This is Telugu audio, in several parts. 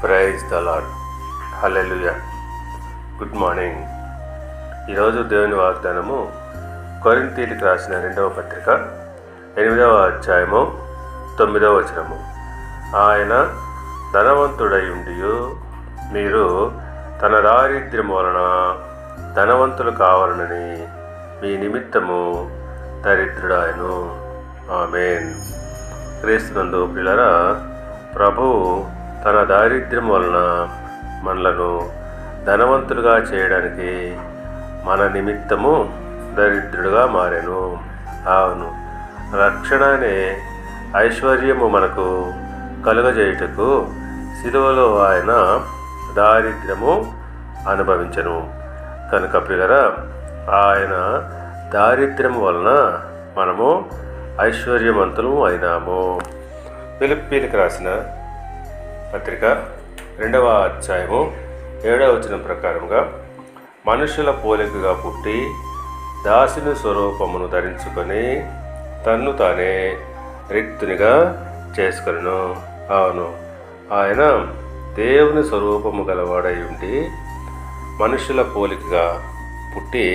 Praise the Lord good morning. ఈరోజు దేవుని వాగ్దానము కొరింతీలకు రాసిన రెండవ పత్రిక ఎనిమిదవ అధ్యాయము తొమ్మిదవ వచనము. ఆయన ధనవంతుడై ఉండి మీరు తన దారిద్ర్యం వలన ధనవంతులు కావాలనని మీ నిమిత్తము దరిద్రుడాయను ఆమెన్. క్రీస్తునందు పిల్లరా ప్రభువు తన దారిద్ర్యం వలన మనలను ధనవంతులుగా చేయడానికి మన నిమిత్తము దరిద్రుడుగా మారాను. అవును. రక్షణ అనే ఐశ్వర్యము మనకు కలుగజేయుటకు సిలువలో ఆయన దారిద్ర్యము అనుభవించను. కనుక పిల్లరా ఆయన దారిద్ర్యం వలన మనము ఐశ్వర్యవంతులు అయినాము. పిలిప్పీలకు రాసిన పత్రిక రెండవ అధ్యాయము ఏడవ వచనం ప్రకారంగా మనుషుల పోలికగా పుట్టి దాసిని స్వరూపమును ధరించుకొని తన్ను తానే రిక్తునిగా చేసుకొను అవును ఆయన దేవుని స్వరూపము గలవాడై ఉండి మనుషుల పోలికగా పుట్టి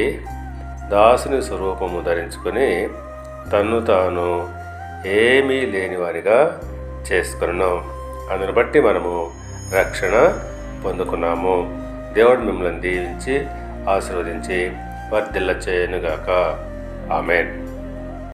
దాసుని స్వరూపము ధరించుకొని తన్ను తాను ఏమీ లేనివారిగా చేసుకున్నాం. అందును బట్టి మనము రక్షణ పొందుకున్నాము. దేవుడు మిమ్మల్ని దీవించి ఆశీర్వదించి వర్ధిల్ల చేయనుగాక ఆమెన్.